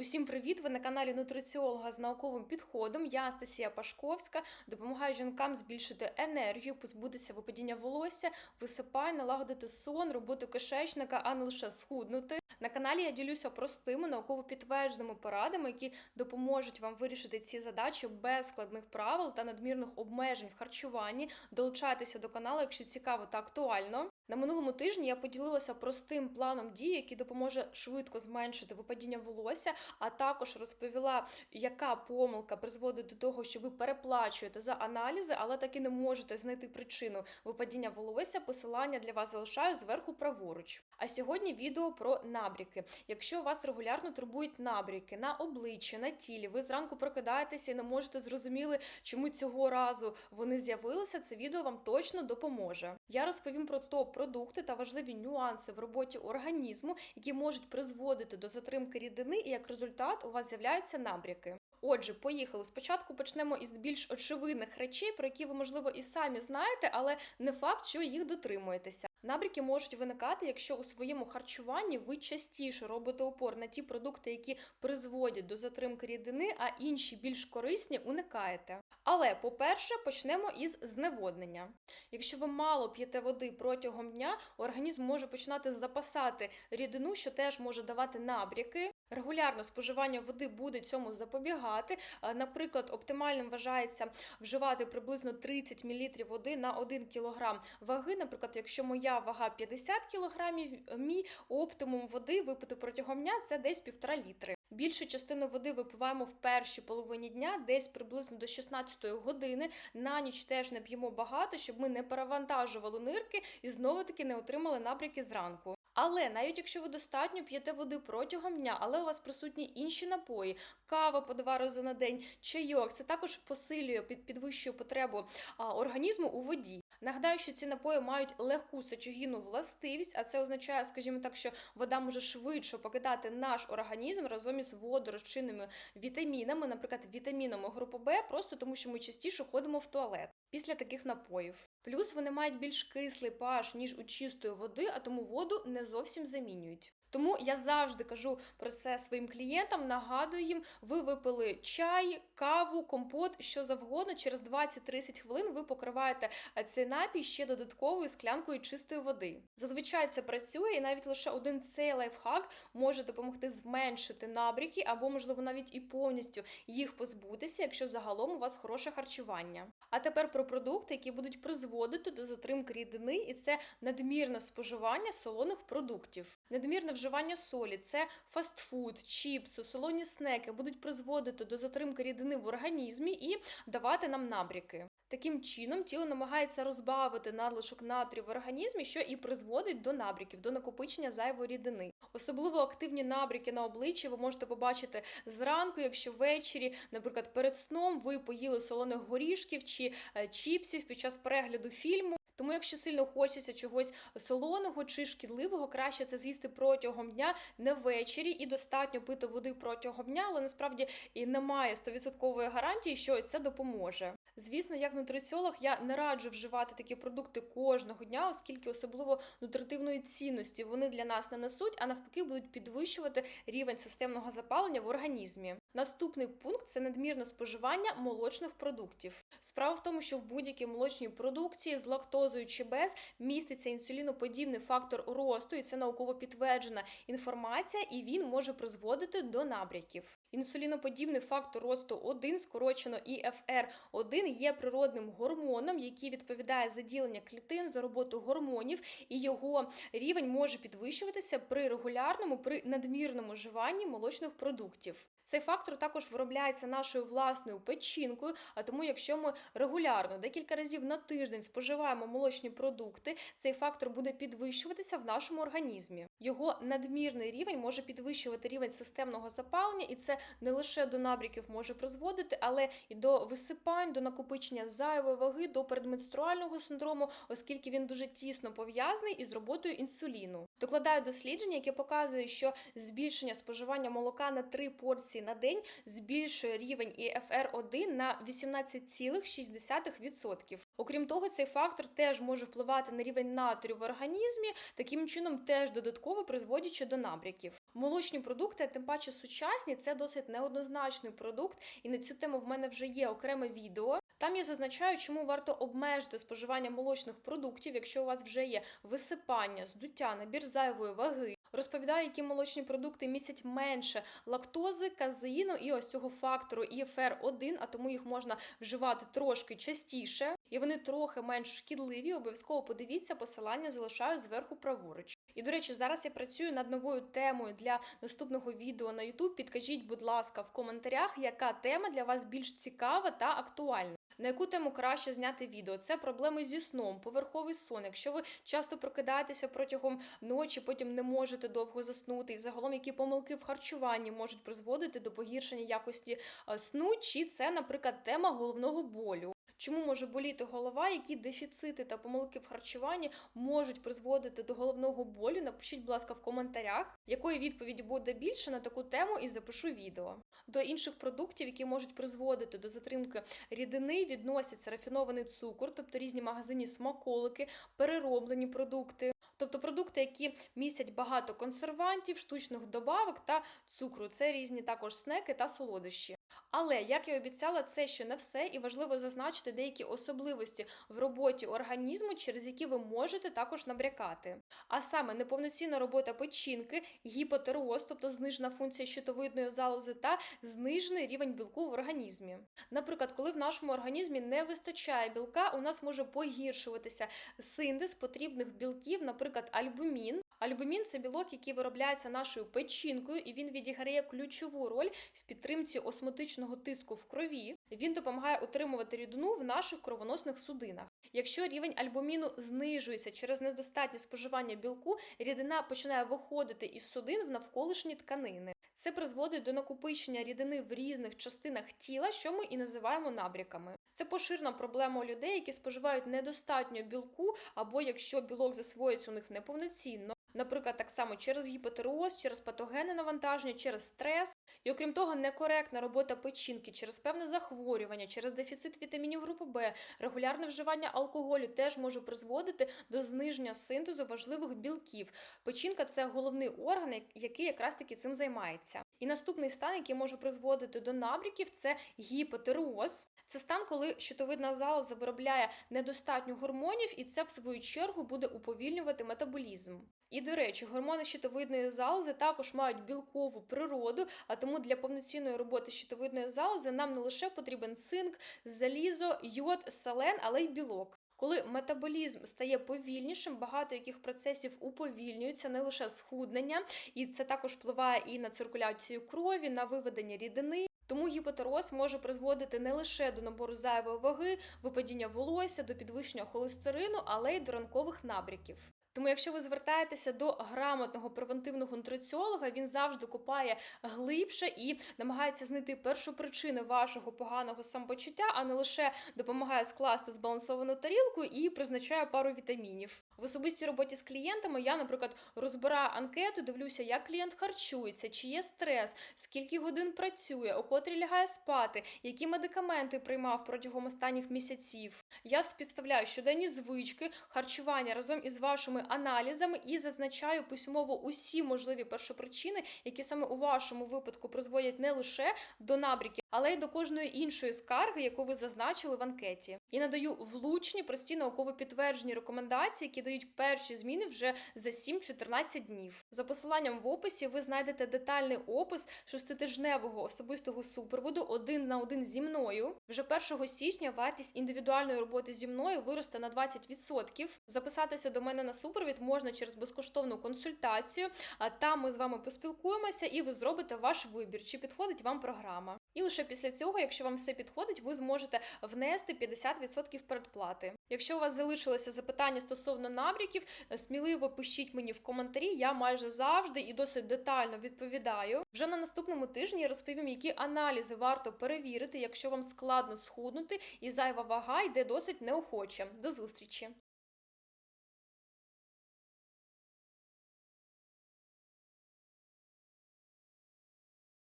Усім привіт! Ви на каналі нутриціолога з науковим підходом. Я Анастасія Пашковська. Допомагаю жінкам збільшити енергію, позбутися випадіння волосся, висипань, налагодити сон, роботу кишечника, а не лише схуднути. На каналі я ділюся простими науково підтвердженими порадами, які допоможуть вам вирішити ці задачі без складних правил та надмірних обмежень в харчуванні. Долучайтеся до каналу, якщо цікаво та актуально. На минулому тижні я поділилася простим планом дій, який допоможе швидко зменшити випадіння волосся, а також розповіла, яка помилка призводить до того, що ви переплачуєте за аналізи, але таки не можете знайти причину випадіння волосся. Посилання для вас залишаю зверху праворуч. А сьогодні відео про набріки. Якщо вас регулярно турбують набріки на обличчі, на тілі, ви зранку прокидаєтеся і не можете зрозуміли, чому цього разу вони з'явилися. Це відео вам точно допоможе. Я розповім про топ продукти та важливі нюанси в роботі організму, які можуть призводити до затримки рідини, і як результат у вас з'являються набряки. Отже, поїхали. Спочатку почнемо із більш очевидних речей, про які ви, можливо, і самі знаєте, але не факт, що їх дотримуєтеся. Набряки можуть виникати, якщо у своєму харчуванні ви частіше робите упор на ті продукти, які призводять до затримки рідини, а інші більш корисні уникаєте. Але, по-перше, почнемо із зневоднення. Якщо ви мало п'єте води протягом дня, організм може починати запасати рідину, що теж може давати набряки. Регулярне споживання води буде цьому запобігати. Е, Наприклад, оптимальним вважається вживати приблизно 30 мл води на 1 кг ваги. Наприклад, якщо моя вага 50 кг, мій оптимум води випити протягом дня це десь 1,5 літри. Більшу частину води випиваємо в першій половині дня, десь приблизно до 16 години. На ніч теж не п'ємо багато, щоб ми не перевантажували нирки і знову таки не отримали набряки зранку. Але навіть якщо ви достатньо п'єте води протягом дня, але у вас присутні інші напої, кава по два рази на день, чайок, це також посилює під підвищує потребу організму у воді. Нагадаю, що ці напої мають легку сечогінну властивість, а це означає, скажімо так, що вода може швидше покидати наш організм разом із водорозчинними вітамінами, наприклад, вітамінами групи Б, просто тому що ми частіше ходимо в туалет після таких напоїв. Плюс вони мають більш кислий pH, ніж у чистої води, а тому воду не зовсім замінюють. Тому я завжди кажу про це своїм клієнтам, нагадую їм, ви випили чай, каву, компот, що завгодно. Через 20-30 хвилин ви покриваєте цей напій ще додатковою склянкою чистої води. Зазвичай це працює, і навіть лише один цей лайфхак може допомогти зменшити набріки або, можливо, навіть і повністю їх позбутися, якщо загалом у вас хороше харчування. А тепер про продукти, які будуть призводити до затримки рідини, і це надмірне споживання солоних продуктів. Надмірне вживання солі, це фастфуд, чіпси, солоні снеки будуть призводити до затримки рідини в організмі і давати нам набряки. Таким чином, тіло намагається розбавити надлишок натрію в організмі, що і призводить до набряків, до накопичення зайвої рідини. Особливо активні набряки на обличчі ви можете побачити зранку, якщо ввечері, наприклад, перед сном ви поїли солоних горішків чи е, чіпсів під час перегляду фільму. Тому, якщо сильно хочеться чогось солоного чи шкідливого, краще це з'їсти протягом дня, не ввечері, і достатньо пити води протягом дня, але насправді і немає 100% гарантії, що це допоможе. Звісно, як нутриціолог, я не раджу вживати такі продукти кожного дня, оскільки особливо нутритивної цінності вони для нас не несуть, а навпаки будуть підвищувати рівень системного запалення в організмі. Наступний пункт це надмірне споживання молочних продуктів. Справа в тому, що в будь-якій молочній продукції з лактозою чи без міститься інсуліноподібний фактор росту, і це науково підтверджена інформація, і він може призводити до набряків. Інсуліноподібний фактор росту 1, скорочено ІФР1, є природним гормоном, який відповідає за ділення клітин, за роботу гормонів, і його рівень може підвищуватися при регулярному, при надмірному вживанні молочних продуктів. Цей фактор також виробляється нашою власною печінкою, а тому, якщо ми регулярно декілька разів на тиждень споживаємо молочні продукти, цей фактор буде підвищуватися в нашому організмі. Його надмірний рівень може підвищувати рівень системного запалення, і це не лише до набряків може призводити, але і до висипань, до накопичення зайвої ваги, до передменструального синдрому, оскільки він дуже тісно пов'язаний із роботою інсуліну. Докладаю дослідження, яке показує, що збільшення споживання молока на 3 порції на день збільшує рівень ІФР1 на 18,6%. Окрім того, цей фактор теж може впливати на рівень натрію в організмі, таким чином теж додатково призводячи до набряків. Молочні продукти, а тим паче сучасні, це досить неоднозначний продукт, і на цю тему в мене вже є окреме відео. Там я зазначаю, чому варто обмежити споживання молочних продуктів, якщо у вас вже є висипання, здуття, набір зайвої ваги. Розповідаю, які молочні продукти містять менше лактози, казеїну і ось цього фактору іфр 1 а тому їх можна вживати трошки частіше, і вони трохи менш шкідливі. Обов'язково подивіться, посилання залишаю зверху праворуч. І до речі, зараз я працюю над новою темою для наступного відео на YouTube. Підкажіть, будь ласка, в коментарях, яка тема для вас більш цікава та актуальна. На яку тему краще зняти відео? Це проблеми зі сном, поверховий сон. Якщо ви часто прокидаєтеся протягом ночі, потім не можете довго заснути, і загалом які помилки в харчуванні можуть призводити до погіршення якості е, сну, чи це, наприклад, тема головного болю. Чому може боліти голова, які дефіцити та помилки в харчуванні можуть призводити до головного болю? Напишіть, будь ласка, в коментарях, якої відповіді буде більше на таку тему, і запишу відео. До інших продуктів, які можуть призводити до затримки рідини, відносяться рафінований цукор, тобто різні магазинні смаколики, перероблені продукти. Тобто продукти, які містять багато консервантів, штучних добавок та цукру. Це різні також снеки та солодощі. Але як я обіцяла, це ще не все, і важливо зазначити деякі особливості в роботі організму, через які ви можете також набрякати. А саме неповноцінна робота печінки, гіпотероз, тобто знижена функція щитовидної залози, та знижений рівень білку в організмі. Наприклад, коли в нашому організмі не вистачає білка, у нас може погіршуватися синтез потрібних білків, наприклад, альбумін. Альбумін це білок, який виробляється нашою печінкою, і він відіграє ключову роль в підтримці осмотичного тиску в крові. Він допомагає утримувати рідину в наших кровоносних судинах. Якщо рівень альбуміну знижується через недостатнє споживання білку, рідина починає виходити із судин в навколишні тканини. Це призводить до накопичення рідини в різних частинах тіла, що ми і називаємо набряками. Це поширена проблема у людей, які споживають недостатньо білку, або якщо білок засвоюється у них неповноцінно. Наприклад, так само через гіпотероз, через патогенне навантаження, через стрес. І окрім того, некоректна робота печінки через певне захворювання, через дефіцит вітамінів групи Б, регулярне вживання алкоголю теж може призводити до зниження синтезу важливих білків. Печінка це головний орган, який якраз таки цим займається. І наступний стан, який може призводити до набряків, це гіпотероз. Це стан, коли щитовидна залоза виробляє недостатньо гормонів, і це в свою чергу буде уповільнювати метаболізм. І до речі, гормони щитовидної залози також мають білкову природу, а тому для повноцінної роботи щитовидної залози нам не лише потрібен цинк, залізо, йод, селен, але й білок. Коли метаболізм стає повільнішим, багато яких процесів уповільнюються, не лише схуднення, і це також впливає і на циркуляцію крові, на виведення рідини. Тому гіпотероз може призводити не лише до набору зайвої ваги, випадіння волосся, до підвищення холестерину, але й до ранкових набряків. Тому, якщо ви звертаєтеся до грамотного превентивного нутриціолога, він завжди копає глибше і намагається знайти першу причину вашого поганого самопочуття, а не лише допомагає скласти збалансовану тарілку і призначає пару вітамінів. В особистій роботі з клієнтами я, наприклад, розбираю анкету, дивлюся, як клієнт харчується, чи є стрес, скільки годин працює, у котрі лягає спати, які медикаменти приймав протягом останніх місяців. Я співставляю щоденні звички, харчування разом із вашими аналізами і зазначаю письмово усі можливі першопричини, які саме у вашому випадку призводять не лише до набріків, але й до кожної іншої скарги, яку ви зазначили в анкеті. І надаю влучні, прості науково підтверджені рекомендації, які дають перші зміни вже за 7-14 днів. За посиланням в описі ви знайдете детальний опис шеститижневого особистого супроводу один на один зі мною. Вже 1 січня вартість індивідуальної роботи зі мною виросте на 20%. Записатися до мене на супровід можна через безкоштовну консультацію, а там ми з вами поспілкуємося і ви зробите ваш вибір, чи підходить вам програма. І лише після цього, якщо вам все підходить, ви зможете внести 50% передплати. Якщо у вас залишилися запитання стосовно набряків, сміливо пишіть мені в коментарі. Я майже завжди і досить детально відповідаю. Вже на наступному тижні я розповім, які аналізи варто перевірити, якщо вам складно схуднути і зайва вага йде досить неохоче. До зустрічі!